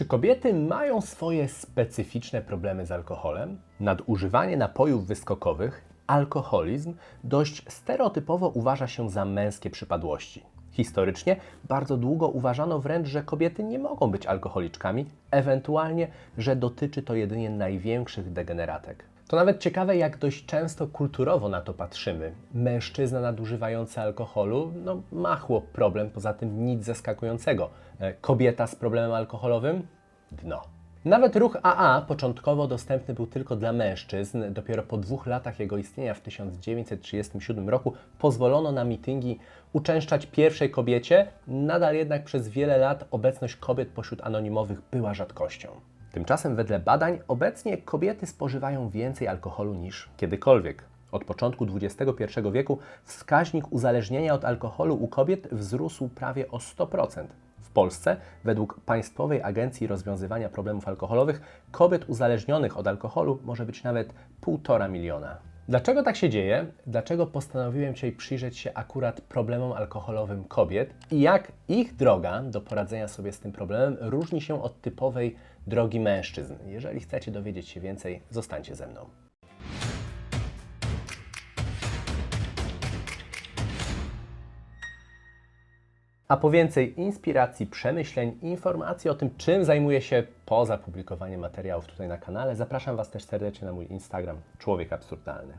Czy kobiety mają swoje specyficzne problemy z alkoholem? Nadużywanie napojów wyskokowych, alkoholizm dość stereotypowo uważa się za męskie przypadłości. Historycznie bardzo długo uważano wręcz, że kobiety nie mogą być alkoholiczkami, ewentualnie, że dotyczy to jedynie największych degeneratek. To nawet ciekawe, jak dość często kulturowo na to patrzymy. Mężczyzna nadużywający alkoholu, no machło problem, poza tym nic zaskakującego. E, Kobieta z problemem alkoholowym? Dno. Nawet ruch AA początkowo dostępny był tylko dla mężczyzn. Dopiero po dwóch latach jego istnienia w 1937 roku pozwolono na mityngi uczęszczać pierwszej kobiecie. Nadal jednak przez wiele lat obecność kobiet pośród anonimowych była rzadkością. Tymczasem wedle badań obecnie kobiety spożywają więcej alkoholu niż kiedykolwiek. Od początku XXI wieku wskaźnik uzależnienia od alkoholu u kobiet wzrósł prawie o 100%. W Polsce, według Państwowej Agencji Rozwiązywania Problemów Alkoholowych, kobiet uzależnionych od alkoholu może być nawet 1,5 miliona. Dlaczego tak się dzieje? Dlaczego postanowiłem dzisiaj przyjrzeć się akurat problemom alkoholowym kobiet i jak ich droga do poradzenia sobie z tym problemem różni się od typowej drogi mężczyzn? Jeżeli chcecie dowiedzieć się więcej, zostańcie ze mną. A po więcej inspiracji, przemyśleń i informacji o tym, czym zajmuję się poza publikowaniem materiałów tutaj na kanale, zapraszam Was też serdecznie na mój Instagram Człowiek Absurdalny.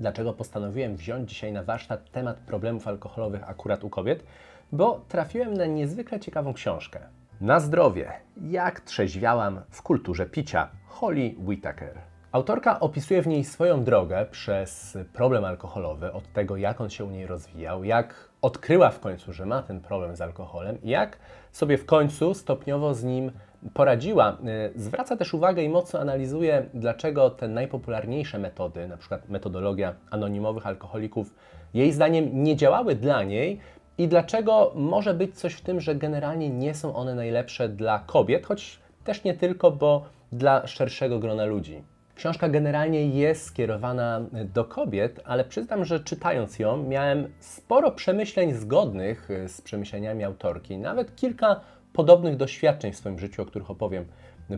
Dlaczego postanowiłem wziąć dzisiaj na warsztat temat problemów alkoholowych akurat u kobiet? Bo trafiłem na niezwykle ciekawą książkę. Na zdrowie. Jak trzeźwiałam w kulturze picia. Holly Whitaker. Autorka opisuje w niej swoją drogę przez problem alkoholowy, od tego jak on się u niej rozwijał, jak odkryła w końcu, że ma ten problem z alkoholem jak sobie w końcu stopniowo z nim poradziła. Y, Zwraca też uwagę i mocno analizuje, dlaczego te najpopularniejsze metody, na przykład metodologia anonimowych alkoholików, jej zdaniem nie działały dla niej i dlaczego może być coś w tym, że generalnie nie są one najlepsze dla kobiet, choć też nie tylko, bo dla szerszego grona ludzi. Książka generalnie jest skierowana do kobiet, ale przyznam, że czytając ją miałem sporo przemyśleń zgodnych z przemyśleniami autorki, nawet kilka podobnych doświadczeń w swoim życiu, o których opowiem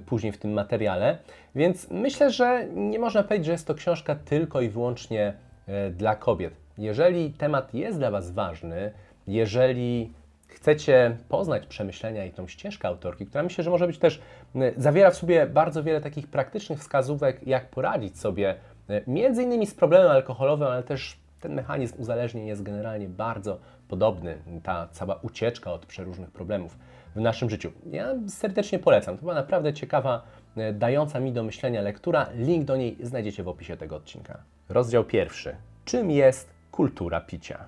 później w tym materiale, więc myślę, że nie można powiedzieć, że jest to książka tylko i wyłącznie e, dla kobiet. Jeżeli temat jest dla Was ważny, jeżeli chcecie poznać przemyślenia i tą ścieżkę autorki, która myślę, że może być też, y, zawiera w sobie bardzo wiele takich praktycznych wskazówek, jak poradzić sobie y, między innymi z problemem alkoholowym, ale też ten mechanizm uzależnień jest generalnie bardzo podobny, ta cała ucieczka od przeróżnych problemów w naszym życiu. Ja serdecznie polecam, to była naprawdę ciekawa, y, dająca mi do myślenia lektura. Link do niej znajdziecie w opisie tego odcinka. Rozdział pierwszy. Czym jest kultura picia?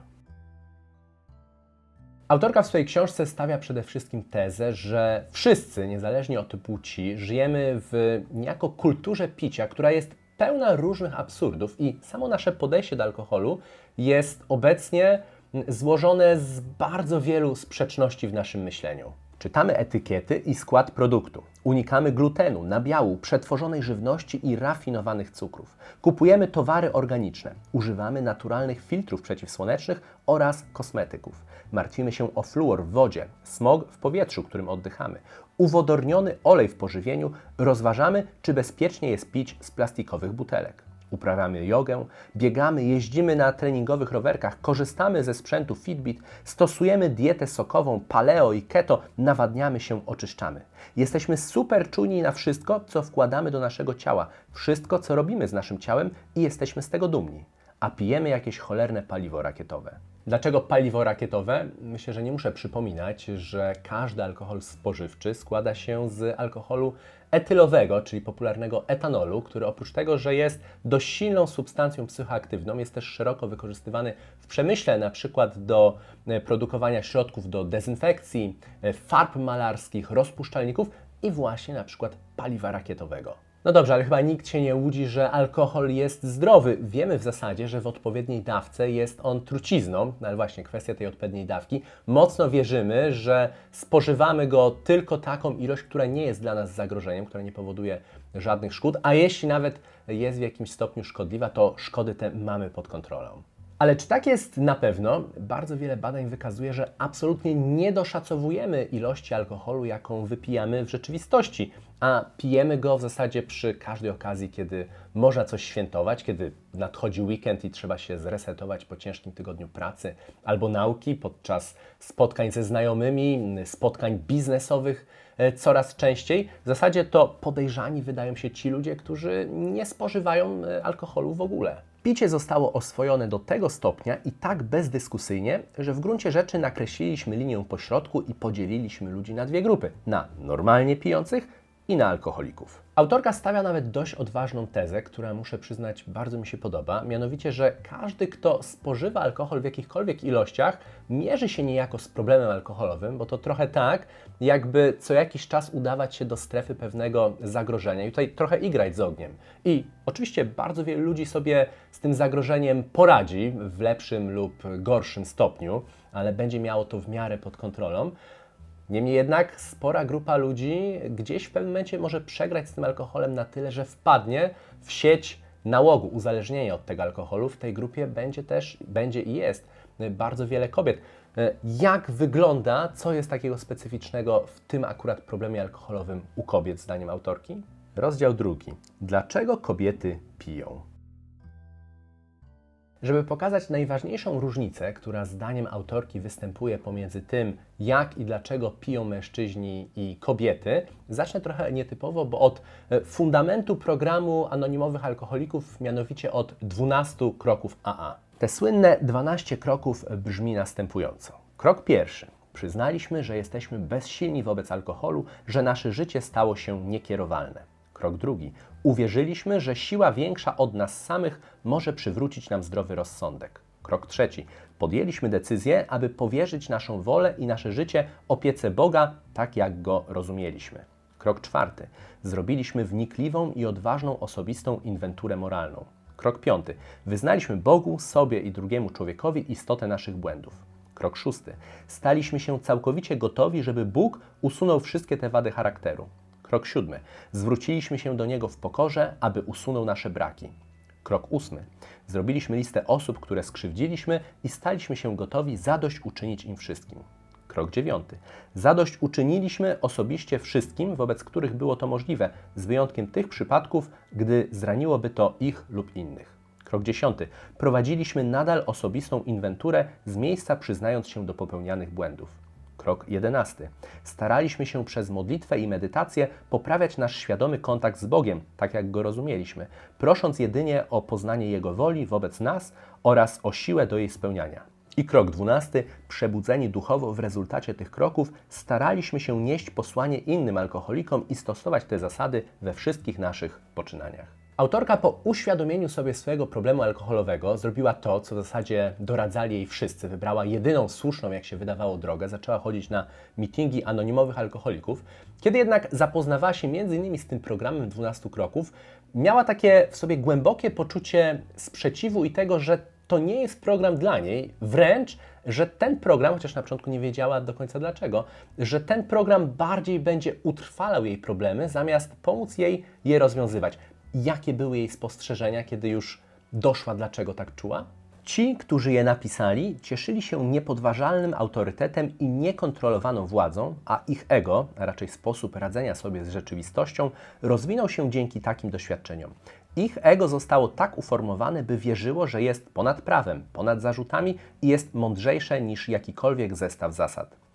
Autorka w swojej książce stawia przede wszystkim tezę, że wszyscy, niezależnie od płci, żyjemy w niejako kulturze picia, która jest pełna różnych absurdów i samo nasze podejście do alkoholu jest obecnie złożone z bardzo wielu sprzeczności w naszym myśleniu. Czytamy etykiety i skład produktu. Unikamy glutenu, nabiału, przetworzonej żywności i rafinowanych cukrów. Kupujemy towary organiczne. Używamy naturalnych filtrów przeciwsłonecznych oraz kosmetyków. Martwimy się o fluor w wodzie, smog w powietrzu, którym oddychamy. Uwodorniony olej w pożywieniu. Rozważamy, czy bezpiecznie jest pić z plastikowych butelek. Uprawiamy jogę, biegamy, jeździmy na treningowych rowerkach, korzystamy ze sprzętu Fitbit, stosujemy dietę sokową, paleo i keto, nawadniamy się, oczyszczamy. Jesteśmy super czujni na wszystko, co wkładamy do naszego ciała, wszystko, co robimy z naszym ciałem i jesteśmy z tego dumni. A pijemy jakieś cholerne paliwo rakietowe. Dlaczego paliwo rakietowe? Myślę, że nie muszę przypominać, że każdy alkohol spożywczy składa się z alkoholu etylowego, czyli popularnego etanolu, który oprócz tego, że jest dość silną substancją psychoaktywną, jest też szeroko wykorzystywany w przemyśle, na przykład do e, produkowania środków do dezynfekcji, e, farb malarskich, rozpuszczalników i właśnie na przykład paliwa rakietowego. No dobrze, ale chyba nikt się nie łudzi, że alkohol jest zdrowy. Wiemy w zasadzie, że w odpowiedniej dawce jest on trucizną, no ale właśnie kwestia tej odpowiedniej dawki. Mocno wierzymy, że spożywamy go tylko taką ilość, która nie jest dla nas zagrożeniem, która nie powoduje żadnych szkód, a jeśli nawet jest w jakimś stopniu szkodliwa, to szkody te mamy pod kontrolą. Ale czy tak jest na pewno? Bardzo wiele badań wykazuje, że absolutnie nie doszacowujemy ilości alkoholu, jaką wypijamy w rzeczywistości, a pijemy go w zasadzie przy każdej okazji, kiedy można coś świętować, kiedy nadchodzi weekend i trzeba się zresetować po ciężkim tygodniu pracy albo nauki, podczas spotkań ze znajomymi, spotkań biznesowych e, coraz częściej. W zasadzie to podejrzani wydają się ci ludzie, którzy nie spożywają e, alkoholu w ogóle. Picie zostało oswojone do tego stopnia i tak bezdyskusyjnie, że w gruncie rzeczy nakreśliliśmy linię pośrodku i podzieliliśmy ludzi na dwie grupy: na normalnie pijących i na alkoholików. Autorka stawia nawet dość odważną tezę, która muszę przyznać bardzo mi się podoba, mianowicie, że każdy, kto spożywa alkohol w jakichkolwiek ilościach, mierzy się niejako z problemem alkoholowym, bo to trochę tak, jakby co jakiś czas udawać się do strefy pewnego zagrożenia i tutaj trochę igrać z ogniem. I oczywiście bardzo wielu ludzi sobie z tym zagrożeniem poradzi w lepszym lub gorszym stopniu, ale będzie miało to w miarę pod kontrolą. Niemniej jednak spora grupa ludzi gdzieś w pewnym momencie może przegrać z tym alkoholem na tyle, że wpadnie w sieć nałogu, uzależnienia od tego alkoholu. W tej grupie będzie też, będzie i jest bardzo wiele kobiet. Jak wygląda, co jest takiego specyficznego w tym akurat problemie alkoholowym u kobiet, zdaniem autorki? Rozdział drugi. Dlaczego kobiety piją? Żeby pokazać najważniejszą różnicę, która zdaniem autorki występuje pomiędzy tym, jak i dlaczego piją mężczyźni i kobiety, zacznę trochę nietypowo, bo od e, fundamentu programu anonimowych alkoholików, mianowicie od 12 kroków AA. Te słynne 12 kroków brzmi następująco. Krok pierwszy. Przyznaliśmy, że jesteśmy bezsilni wobec alkoholu, że nasze życie stało się niekierowalne. Krok drugi. Uwierzyliśmy, że siła większa od nas samych może przywrócić nam zdrowy rozsądek. Krok trzeci. Podjęliśmy decyzję, aby powierzyć naszą wolę i nasze życie opiece Boga, tak jak go rozumieliśmy. Krok czwarty. Zrobiliśmy wnikliwą i odważną osobistą inwenturę moralną. Krok piąty. Wyznaliśmy Bogu, sobie i drugiemu człowiekowi istotę naszych błędów. Krok szósty. Staliśmy się całkowicie gotowi, żeby Bóg usunął wszystkie te wady charakteru. Krok siódmy. Zwróciliśmy się do Niego w pokorze, aby usunął nasze braki. Krok ósmy. Zrobiliśmy listę osób, które skrzywdziliśmy i staliśmy się gotowi zadość uczynić im wszystkim. Krok dziewiąty. Zadość uczyniliśmy osobiście wszystkim, wobec których było to możliwe, z wyjątkiem tych przypadków, gdy zraniłoby to ich lub innych. Krok dziesiąty. Prowadziliśmy nadal osobistą inwenturę z miejsca przyznając się do popełnianych błędów. Krok 11. Staraliśmy się przez modlitwę i medytację poprawiać nasz świadomy kontakt z Bogiem, tak jak go rozumieliśmy, prosząc jedynie o poznanie Jego woli wobec nas oraz o siłę do jej spełniania. I krok 12. Przebudzeni duchowo w rezultacie tych kroków staraliśmy się nieść posłanie innym alkoholikom i stosować te zasady we wszystkich naszych poczynaniach. Autorka po uświadomieniu sobie swojego problemu alkoholowego zrobiła to, co w zasadzie doradzali jej wszyscy. Wybrała jedyną słuszną, jak się wydawało, drogę. Zaczęła chodzić na mitingi anonimowych alkoholików. Kiedy jednak zapoznawała się m.in. z tym programem 12 kroków, miała takie w sobie głębokie poczucie sprzeciwu i tego, że to nie jest program dla niej, wręcz, że ten program, chociaż na początku nie wiedziała do końca dlaczego, że ten program bardziej będzie utrwalał jej problemy, zamiast pomóc jej je rozwiązywać jakie były jej spostrzeżenia, kiedy już doszła, dlaczego tak czuła? Ci, którzy je napisali, cieszyli się niepodważalnym autorytetem i niekontrolowaną władzą, a ich ego, a raczej sposób radzenia sobie z rzeczywistością, rozwinął się dzięki takim doświadczeniom. Ich ego zostało tak uformowane, by wierzyło, że jest ponad prawem, ponad zarzutami i jest mądrzejsze niż jakikolwiek zestaw zasad.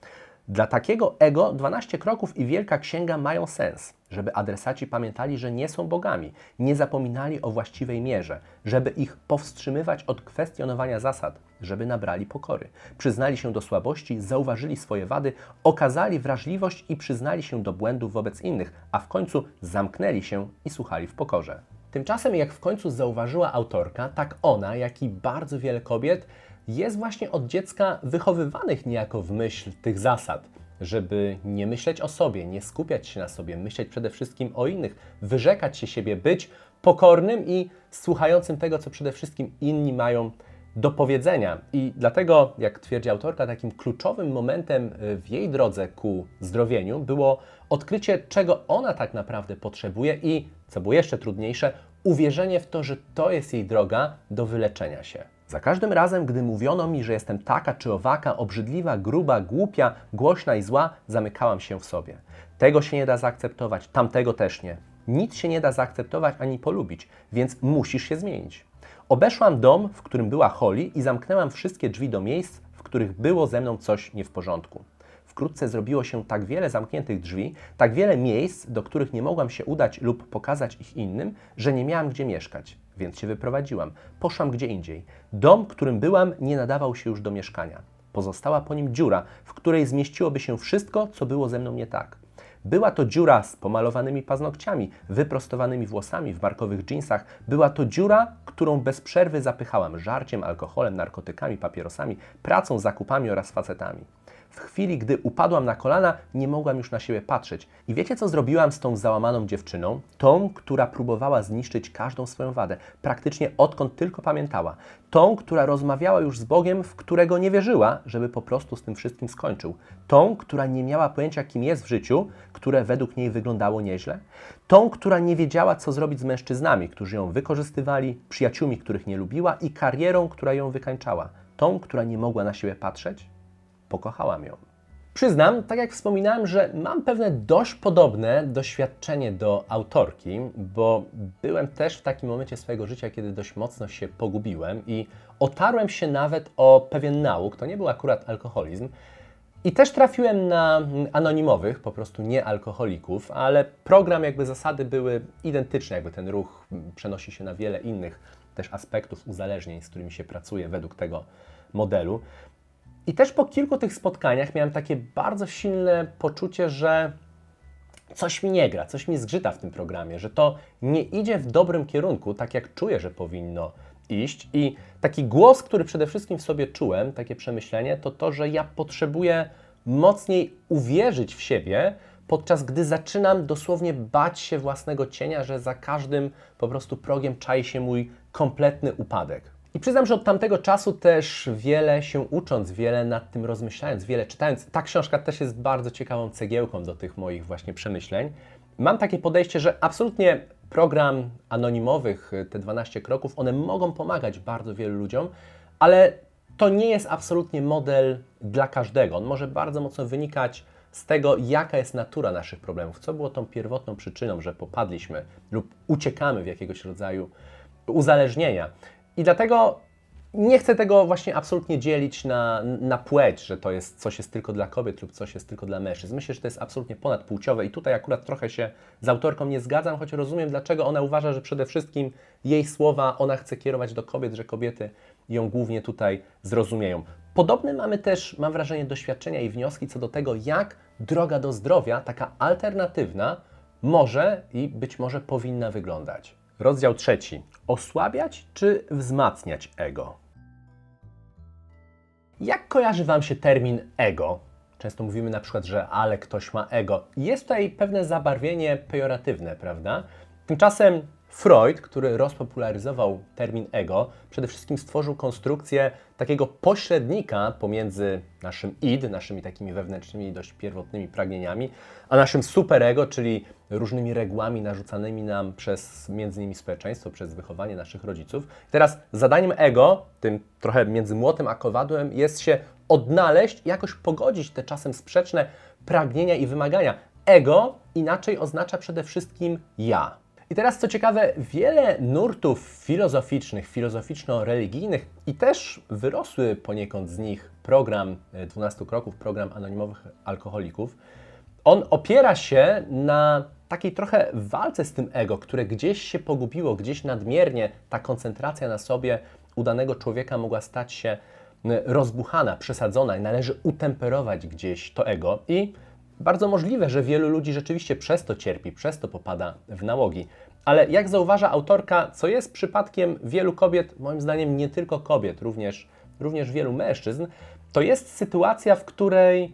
Dla takiego ego 12 kroków i wielka księga mają sens, żeby adresaci pamiętali, że nie są bogami, nie zapominali o właściwej mierze, żeby ich powstrzymywać od kwestionowania zasad, żeby nabrali pokory, przyznali się do słabości, zauważyli swoje wady, okazali wrażliwość i przyznali się do błędów wobec innych, a w końcu zamknęli się i słuchali w pokorze. Tymczasem, jak w końcu zauważyła autorka, tak ona, jak i bardzo wiele kobiet, jest właśnie od dziecka wychowywanych niejako w myśl tych zasad, żeby nie myśleć o sobie, nie skupiać się na sobie, myśleć przede wszystkim o innych, wyrzekać się siebie, być pokornym i słuchającym tego, co przede wszystkim inni mają do powiedzenia. I dlatego, jak twierdzi autorka, takim kluczowym momentem w jej drodze ku zdrowieniu było odkrycie, czego ona tak naprawdę potrzebuje i, co było jeszcze trudniejsze, uwierzenie w to, że to jest jej droga do wyleczenia się. Za każdym razem, gdy mówiono mi, że jestem taka czy owaka, obrzydliwa, gruba, głupia, głośna i zła, zamykałam się w sobie. Tego się nie da zaakceptować, tamtego też nie. Nic się nie da zaakceptować ani polubić, więc musisz się zmienić. Obeszłam dom, w którym była Holly i zamknęłam wszystkie drzwi do miejsc, w których było ze mną coś nie w porządku. Wkrótce zrobiło się tak wiele zamkniętych drzwi, tak wiele miejsc, do których nie mogłam się udać lub pokazać ich innym, że nie miałam gdzie mieszkać, więc się wyprowadziłam. Poszłam gdzie indziej. Dom, którym byłam, nie nadawał się już do mieszkania. Pozostała po nim dziura, w której zmieściłoby się wszystko, co było ze mną nie tak. Była to dziura z pomalowanymi paznokciami, wyprostowanymi włosami w markowych dżinsach. Była to dziura, którą bez przerwy zapychałam żarciem, alkoholem, narkotykami, papierosami, pracą, zakupami oraz facetami. W chwili, gdy upadłam na kolana, nie mogłam już na siebie patrzeć. I wiecie, co zrobiłam z tą załamaną dziewczyną? Tą, która próbowała zniszczyć każdą swoją wadę, praktycznie odkąd tylko pamiętała. Tą, która rozmawiała już z Bogiem, w którego nie wierzyła, żeby po prostu z tym wszystkim skończył. Tą, która nie miała pojęcia, kim jest w życiu, które według niej wyglądało nieźle. Tą, która nie wiedziała, co zrobić z mężczyznami, którzy ją wykorzystywali, przyjaciółmi, których nie lubiła i karierą, która ją wykańczała. Tą, która nie mogła na siebie patrzeć, pokochałam ją. Przyznam, tak jak wspominałem, że mam pewne dość podobne doświadczenie do autorki, bo byłem też w takim momencie swojego życia, kiedy dość mocno się pogubiłem i otarłem się nawet o pewien nauk, to nie był akurat alkoholizm. I też trafiłem na anonimowych, po prostu nie alkoholików, ale program, jakby zasady były identyczne, jakby ten ruch przenosi się na wiele innych też aspektów uzależnień, z którymi się pracuje według tego modelu. I też po kilku tych spotkaniach miałem takie bardzo silne poczucie, że coś mi nie gra, coś mi zgrzyta w tym programie, że to nie idzie w dobrym kierunku, tak jak czuję, że powinno iść. I taki głos, który przede wszystkim w sobie czułem, takie przemyślenie, to to, że ja potrzebuję mocniej uwierzyć w siebie, podczas gdy zaczynam dosłownie bać się własnego cienia, że za każdym po prostu progiem czai się mój kompletny upadek. I przyznam, że od tamtego czasu też wiele się ucząc, wiele nad tym rozmyślając, wiele czytając, ta książka też jest bardzo ciekawą cegiełką do tych moich właśnie przemyśleń. Mam takie podejście, że absolutnie program anonimowych, te 12 kroków, one mogą pomagać bardzo wielu ludziom, ale to nie jest absolutnie model dla każdego. On może bardzo mocno wynikać z tego, jaka jest natura naszych problemów, co było tą pierwotną przyczyną, że popadliśmy lub uciekamy w jakiegoś rodzaju uzależnienia. I dlatego nie chcę tego właśnie absolutnie dzielić na, na płeć, że to jest coś jest tylko dla kobiet lub coś jest tylko dla mężczyzn. Myślę, że to jest absolutnie ponadpłciowe i tutaj akurat trochę się z autorką nie zgadzam, choć rozumiem, dlaczego ona uważa, że przede wszystkim jej słowa ona chce kierować do kobiet, że kobiety ją głównie tutaj zrozumieją. Podobne mamy też, mam wrażenie, doświadczenia i wnioski co do tego, jak droga do zdrowia, taka alternatywna, może i być może powinna wyglądać. Rozdział trzeci. Osłabiać czy wzmacniać ego? Jak kojarzy Wam się termin ego? Często mówimy na przykład, że ale ktoś ma ego. Jest tutaj pewne zabarwienie pejoratywne, prawda? Tymczasem Freud, który rozpopularyzował termin ego, przede wszystkim stworzył konstrukcję takiego pośrednika pomiędzy naszym id, naszymi takimi wewnętrznymi, dość pierwotnymi pragnieniami, a naszym superego, czyli różnymi regułami narzucanymi nam przez między innymi społeczeństwo, przez wychowanie naszych rodziców. Teraz zadaniem ego, tym trochę między młotem a kowadłem, jest się odnaleźć i jakoś pogodzić te czasem sprzeczne pragnienia i wymagania. Ego inaczej oznacza przede wszystkim ja. I teraz co ciekawe, wiele nurtów filozoficznych, filozoficzno-religijnych i też wyrosły poniekąd z nich program 12 kroków, program anonimowych alkoholików, on opiera się na takiej trochę walce z tym ego, które gdzieś się pogubiło, gdzieś nadmiernie ta koncentracja na sobie u danego człowieka mogła stać się rozbuchana, przesadzona i należy utemperować gdzieś to ego. I bardzo możliwe, że wielu ludzi rzeczywiście przez to cierpi, przez to popada w nałogi. Ale jak zauważa autorka, co jest przypadkiem wielu kobiet, moim zdaniem nie tylko kobiet, również, również wielu mężczyzn, to jest sytuacja, w której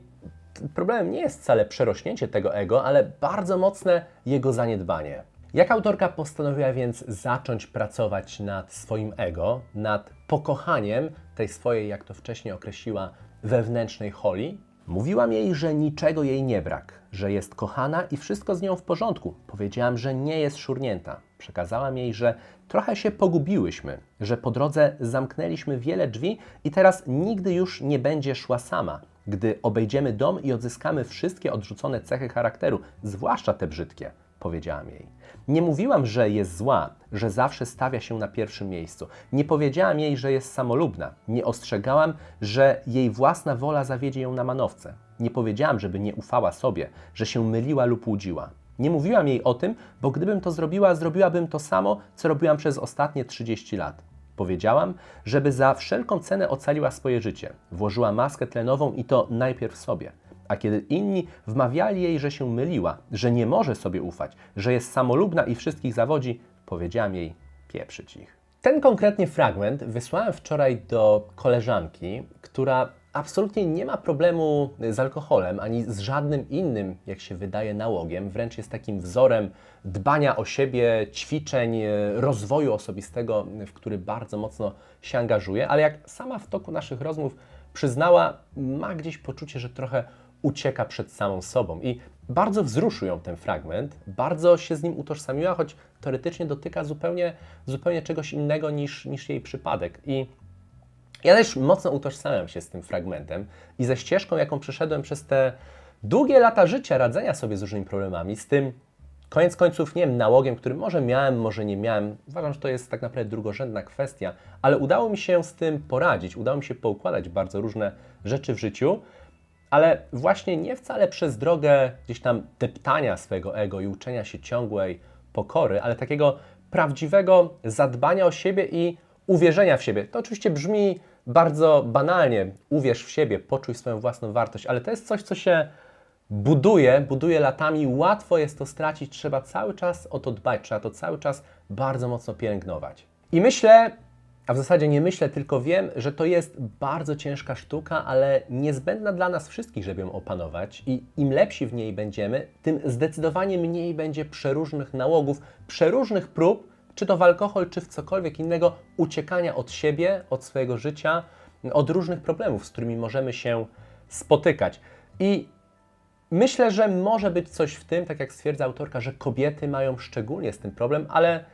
problemem nie jest wcale przerośnięcie tego ego, ale bardzo mocne jego zaniedbanie. Jak autorka postanowiła więc zacząć pracować nad swoim ego, nad pokochaniem tej swojej, jak to wcześniej określiła, wewnętrznej holi? Mówiłam jej, że niczego jej nie brak, że jest kochana i wszystko z nią w porządku. Powiedziałam, że nie jest szurnięta. Przekazałam jej, że trochę się pogubiłyśmy, że po drodze zamknęliśmy wiele drzwi i teraz nigdy już nie będzie szła sama. Gdy obejdziemy dom i odzyskamy wszystkie odrzucone cechy charakteru, zwłaszcza te brzydkie, powiedziałam jej. Nie mówiłam, że jest zła, że zawsze stawia się na pierwszym miejscu. Nie powiedziałam jej, że jest samolubna. Nie ostrzegałam, że jej własna wola zawiedzie ją na manowce. Nie powiedziałam, żeby nie ufała sobie, że się myliła lub łudziła. Nie mówiłam jej o tym, bo gdybym to zrobiła, zrobiłabym to samo, co robiłam przez ostatnie 30 lat. Powiedziałam, żeby za wszelką cenę ocaliła swoje życie. Włożyła maskę tlenową i to najpierw sobie. A kiedy inni wmawiali jej, że się myliła, że nie może sobie ufać, że jest samolubna i wszystkich zawodzi, powiedziałam jej pieprzyć ich. Ten konkretnie fragment wysłałem wczoraj do koleżanki, która absolutnie nie ma problemu z alkoholem ani z żadnym innym, jak się wydaje, nałogiem. Wręcz jest takim wzorem dbania o siebie, ćwiczeń, e, rozwoju osobistego, w który bardzo mocno się angażuje, ale jak sama w toku naszych rozmów przyznała, ma gdzieś poczucie, że trochę ucieka przed samą sobą. I bardzo wzruszył ją ten fragment, bardzo się z nim utożsamiła, choć teoretycznie dotyka zupełnie, zupełnie czegoś innego niż, niż jej przypadek. I ja też mocno utożsamiam się z tym fragmentem i ze ścieżką, jaką przeszedłem przez te długie lata życia, radzenia sobie z różnymi problemami, z tym koniec końców, nie wiem, nałogiem, który może miałem, może nie miałem. Uważam, że to jest tak naprawdę drugorzędna kwestia, ale udało mi się z tym poradzić, udało mi się poukładać bardzo różne rzeczy w życiu, ale właśnie nie wcale przez drogę gdzieś tam deptania swojego ego i uczenia się ciągłej pokory, ale takiego prawdziwego zadbania o siebie i uwierzenia w siebie. To oczywiście brzmi bardzo banalnie, uwierz w siebie, poczuj swoją własną wartość, ale to jest coś, co się buduje, buduje latami, łatwo jest to stracić, trzeba cały czas o to dbać, trzeba to cały czas bardzo mocno pielęgnować. I myślę, a w zasadzie nie myślę, tylko wiem, że to jest bardzo ciężka sztuka, ale niezbędna dla nas wszystkich, żeby ją opanować. I im lepsi w niej będziemy, tym zdecydowanie mniej będzie przeróżnych nałogów, przeróżnych prób, czy to w alkohol, czy w cokolwiek innego, uciekania od siebie, od swojego życia, od różnych problemów, z którymi możemy się spotykać. I myślę, że może być coś w tym, tak jak stwierdza autorka, że kobiety mają szczególnie z tym problem, ale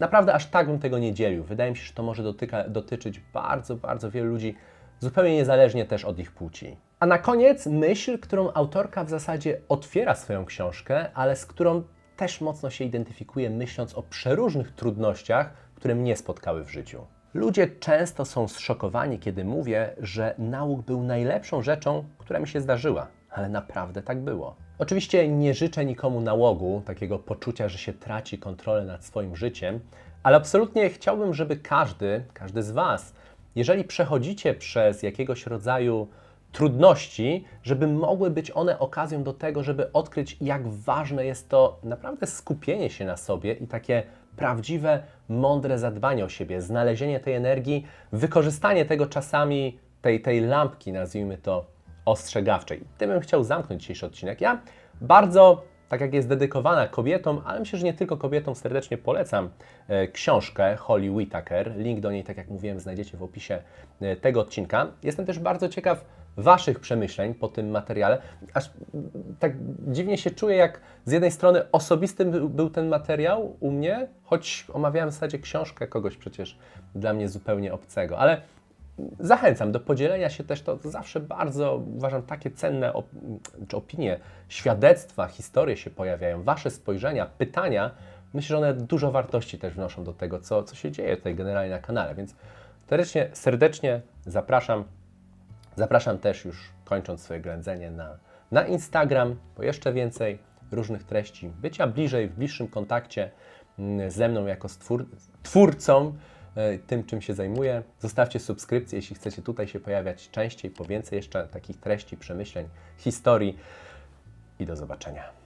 naprawdę aż tak bym tego nie dzielił. Wydaje mi się, że to może dotyka, dotyczyć bardzo, bardzo wielu ludzi, zupełnie niezależnie też od ich płci. A na koniec myśl, którą autorka w zasadzie otwiera swoją książkę, ale z którą też mocno się identyfikuje, myśląc o przeróżnych trudnościach, które mnie spotkały w życiu. Ludzie często są zszokowani, kiedy mówię, że nauk był najlepszą rzeczą, która mi się zdarzyła, ale naprawdę tak było. Oczywiście nie życzę nikomu nałogu, takiego poczucia, że się traci kontrolę nad swoim życiem, ale absolutnie chciałbym, żeby każdy, każdy z Was, jeżeli przechodzicie przez jakiegoś rodzaju trudności, żeby mogły być one okazją do tego, żeby odkryć, jak ważne jest to naprawdę skupienie się na sobie i takie prawdziwe, mądre zadbanie o siebie, znalezienie tej energii, wykorzystanie tego czasami, tej, tej lampki, nazwijmy to, ostrzegawczej. Tym bym chciał zamknąć dzisiejszy odcinek. Ja bardzo, tak jak jest dedykowana kobietom, ale myślę, że nie tylko kobietom, serdecznie polecam e, książkę Holly Whitaker. Link do niej, tak jak mówiłem, znajdziecie w opisie e, tego odcinka. Jestem też bardzo ciekaw, Waszych przemyśleń po tym materiale. Aż tak dziwnie się czuję, jak z jednej strony osobistym był, był ten materiał u mnie, choć omawiałem w zasadzie książkę kogoś przecież dla mnie zupełnie obcego, ale zachęcam do podzielenia się też, to, zawsze bardzo uważam takie cenne op czy opinie, świadectwa, historie się pojawiają, Wasze spojrzenia, pytania. Myślę, że one dużo wartości też wnoszą do tego, co, co się dzieje tutaj generalnie na kanale, więc serdecznie, serdecznie zapraszam. Zapraszam też już kończąc swoje ględzenie na, na Instagram, po jeszcze więcej różnych treści, bycia bliżej, w bliższym kontakcie mm, ze mną jako stwór, twórcą, tym czym się zajmuję. Zostawcie subskrypcję, jeśli chcecie tutaj się pojawiać częściej, po więcej jeszcze takich treści, przemyśleń, historii i do zobaczenia.